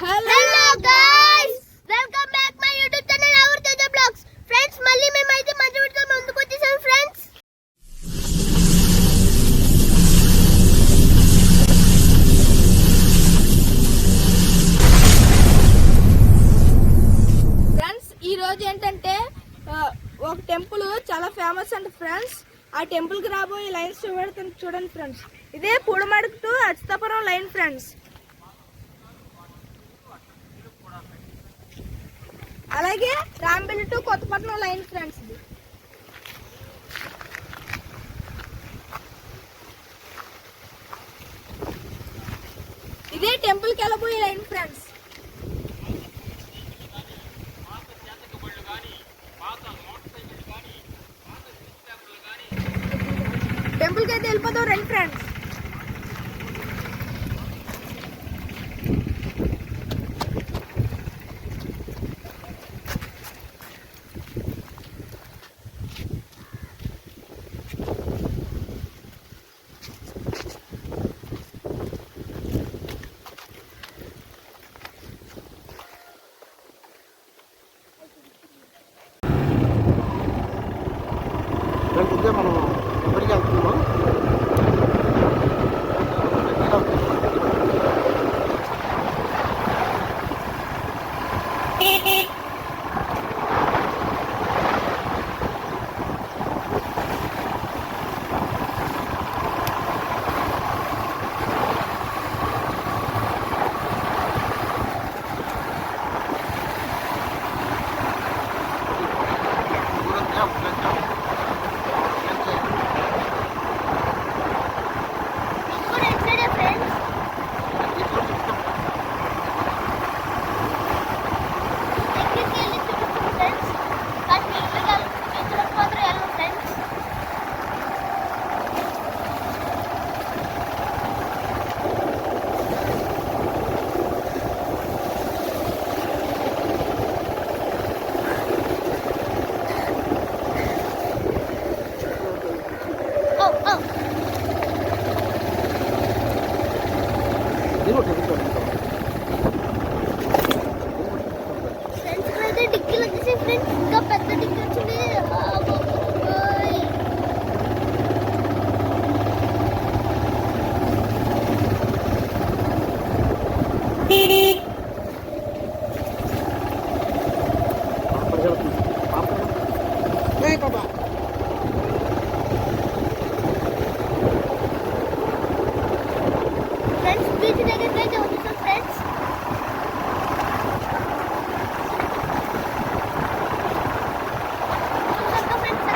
Hello guys welcome back my YouTube channel our Teja vlogs friends మళ్ళీ మేమైతే మంచి వీడియోతో ముందుకు వచ్చేసాం ఫ్రెండ్స్ ఫ్రెండ్స్ ఈ రోజు ఏంటంటే ఒక టెంపుల్ చాలా ఫేమస్ అంట ఫ్రెండ్స్ ఆ టెంపుల్కి రాబోయే లైన్స్ చూపెడుతుంది చూడండి ఫ్రెండ్స్ ఇదే Pudamadugu to Achutapuram line friends అలాగే Rambilli to Kothapatnam line friends ఇది. ఇదే టెంపుల్కి వెళ్ళబోయే లైన్ ఫ్రెండ్స్. టెంపుల్కి అయితే వెళ్ళిపోతాం రండి ఫ్రెండ్స్. అయితే మనం ఎప్పటికి వెళ్తున్నాము ఫ్రెండ్స్ ఇప్పుడైతే డిక్కీలు వచ్చేసి ఫ్రెండ్స్ ఇంకా పెద్ద డిక్కీ వచ్చింది బాబోయ్. ఫ్రెండ్స్ బీచ్ దగ్గరికి అయితే వచ్చేసాం ఫ్రెండ్స్ చూసాక ఫ్రెండ్స్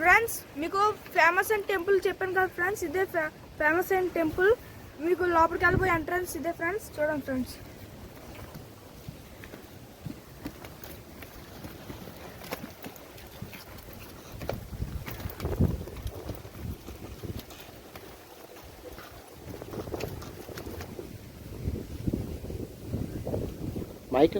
ఫ్రెండ్స్ మీకు ఫేమస్ అయిన టెంపుల్ చెప్పాను కదా ఫ్రెండ్స్ ఇదే ఫేమస్ అయిన టెంపుల్ మీకు లోపలికి వెళ్ళిపోయి ఎంట్రన్స్ ఇదే ఫ్రెండ్స్ చూడండి ఫ్రెండ్స్. మైక్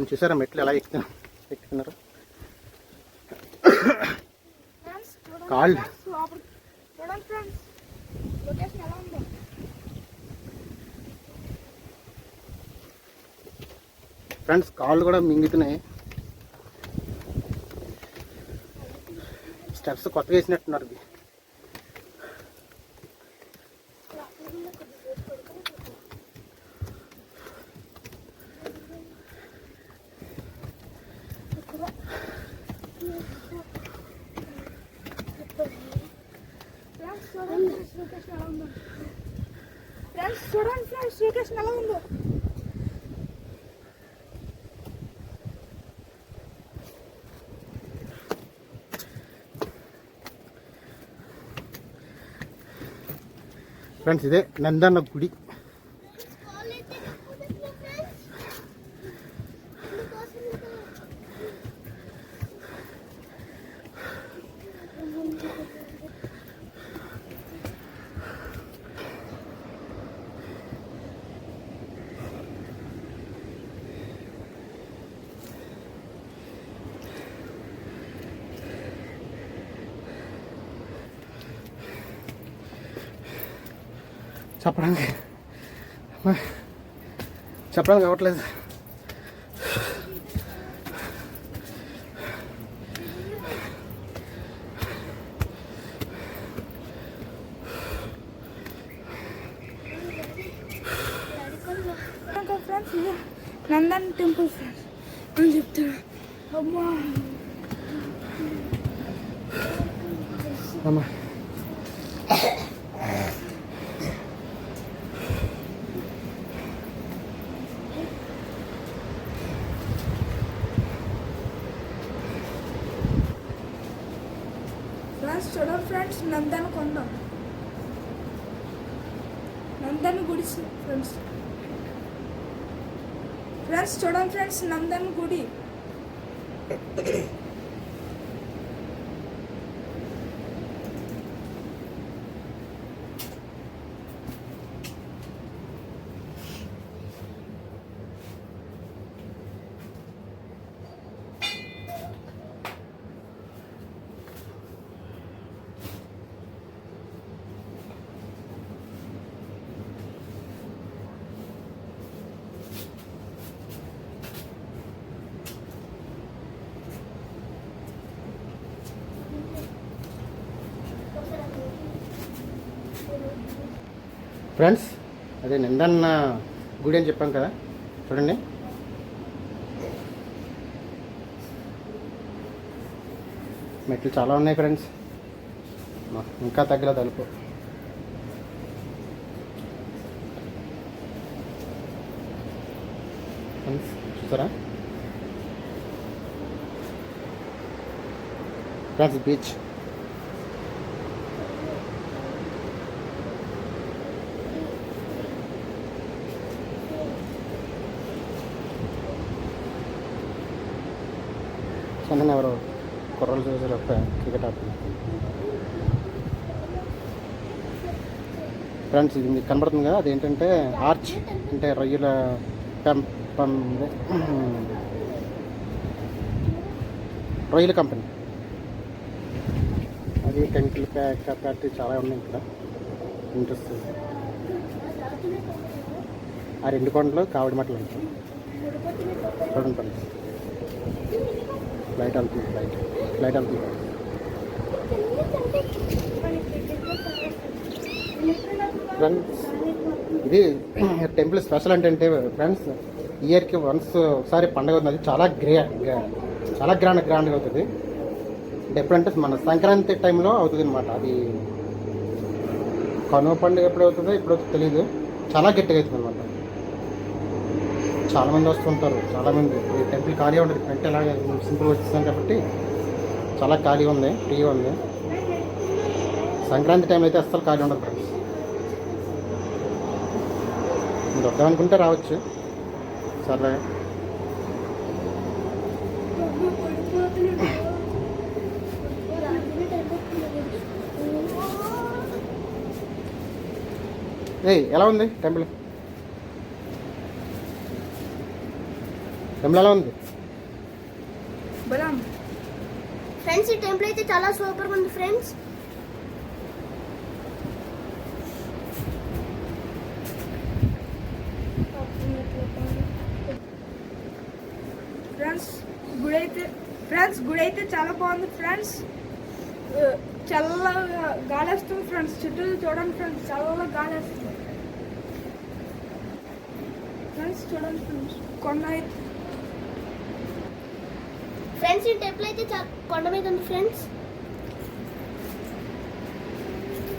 ఫ్రెండ్స్ చూసారా? మెట్లు ఎలా ఎక్కుతున్నా ఎక్కుతున్నారు? కాళ్ళు. ఫ్రెండ్స్, ఫ్రెండ్స్ కాళ్ళు కూడా మింగుతున్నాయి. స్టెప్స్ కొత్తగా వేసినట్టున్నారు. శ్రీకృష్ణ ఎలా ఉందో ఫ్రెండ్స్ చూడండి ఫ్రెండ్స్ శ్రీకృష్ణ ఎలా ఉందో ఫ్రెండ్స్ ఇదే నందన్న గుడి చెప్పడానికి చెప్పడానికి అవ్వట్లేదు. నందన్ టెంపుల్ ఫ్రెండ్స్ అని చెప్తాను. అమ్మా. అమ్మా ఫ్రెండ్స్ చూడండి ఫ్రెండ్స్ నందన్ కొండ నందన్ గుడి ఫ్రెండ్స్ ఫ్రెండ్స్ చూడండి ఫ్రెండ్స్ నందన్ గుడి. ఫ్రెండ్స్ అదే నిండన్న గుడి అని చెప్పాం కదా చూడండి. మెట్లు చాలా ఉన్నాయి ఫ్రెండ్స్. ఇంకా తగ్గల తలుపు. ఫ్రెండ్స్ చూసారా? ఫ్రెండ్స్ బీచ్ చిన్న ఎవరు కుర్రలు చూసారు ఒక క్రికెట్ ఆడుతున్నారు ఫ్రెండ్స్ ఇది మీకు కనబడుతుంది కదా అదేంటంటే ఆర్చ్ అంటే రొయ్యల పెం రొయ్యల కంపెనీ అది టెంకిల్ ప్యాక్ ఫ్యాక్టరీ చాలా ఉన్నాయి ఇక్కడ. ఇంట్రెస్ట్ ఆ రెండు కొండలు కావడి మట్టలు ఉంటాయి. చూడండి ఫ్రెండ్స్ ఫ్లైట్ వెళ్తుంది లైట్ లైట్ వెళ్తుంది ఫ్రెండ్స్ ఇది టెంపుల్ స్పెషల్ అంటే ఫ్రెండ్స్ ఇయర్కి వన్స్ ఒకసారి పండుగ అవుతుంది. అది చాలా గ్రే చాలా గ్రాండ్ గ్రాండ్గా అవుతుంది. ఎప్పుడంటే మన సంక్రాంతి టైంలో అవుతుంది అనమాట అది కనుమ పండుగ ఎప్పుడు అవుతుందో ఇప్పుడు తెలియదు చాలా గట్టిగా అవుతుంది అనమాట చాలామంది వస్తుంటారు చాలామంది. ఈ టెంపుల్ ఖాళీ ఉండదు. అంటే ఎలాగే సింపుల్గా వచ్చేసాం కాబట్టి చాలా ఖాళీగా ఉంది ఫ్రీగా ఉంది. సంక్రాంతి టైం అయితే అస్సలు ఖాళీ ఉండదు ఫ్రెండ్స్ మీరు వద్దామనుకుంటే రావచ్చు. సరే ఏయ్ ఎలా ఉంది టెంపుల్? టెంపుల్ ఎలా ఉంది. బలం. ఫ్రెండ్స్ ఈ టెంపుల్ అయితే చాలా సూపర్ ఉంది ఫ్రెండ్స్. ఫ్రెండ్స్ గుడి అయితే ఫ్రెండ్స్ గుడి అయితే చాలా బాగుంది ఫ్రెండ్స్. చల్లగా గాలి వస్తుంది ఫ్రెండ్స్. చుట్టూ చూడండి ఫ్రెండ్స్ చల్లగా గాలి వస్తుంది ఫ్రెండ్స్ చూడండి ఫ్రెండ్స్ కొండ అయితే ఫ్రెండ్స్ ఈ టెంపుల్ అయితే కొండ మీద ఉంది ఫ్రెండ్స్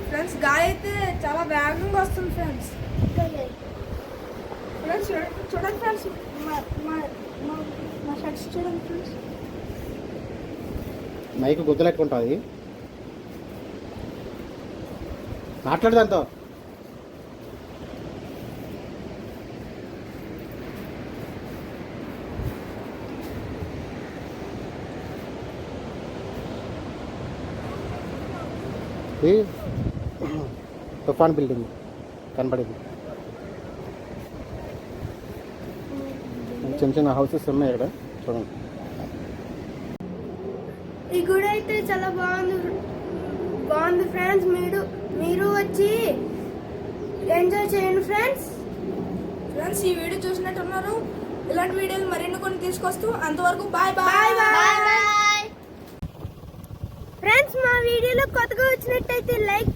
ఫ్రెండ్స్ గాలి అయితే చాలా వేగంగా వస్తుంది ఫ్రెండ్స్ ఫ్రెండ్స్ చూడండి చూడండి ఫ్రెండ్స్ మా మా మా- మా షర్ట్స్ చూడండి ఫ్రెండ్స్ మైక్ గుద్దలెట్టుకుంటుంది మాట్లాడు ఇది తుఫాన్ బిల్డింగ్ కనబడింది. చిన్న చిన్న హౌసెస్ ఉన్నాయి ఇక్కడ చూడండి. ఈ గుడి అయితే చాలా బాగుంది. బాగుంది ఫ్రెండ్స్ మీరు మీరు వచ్చి ఎంజాయ్ చేయండి ఫ్రెండ్స్ ఫ్రెండ్స్ ఈ వీడియో చూసినట్టున్నారు. ఇలాంటి వీడియోలు మరిన్ని కొన్ని తీసుకొస్తూ అంతవరకు bye bye bye bye friends మా వీడియోలో కొత్తగా వచ్చినట్టయితే లైక్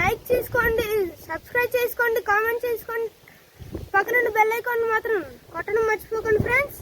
లైక్ చేసుకోండి సబ్స్క్రైబ్ చేసుకోండి కామెంట్ చేసుకోండి. పక్కన బెల్ ఐకాన్ మాత్రం కొట్టడం మర్చిపోకండి ఫ్రెండ్స్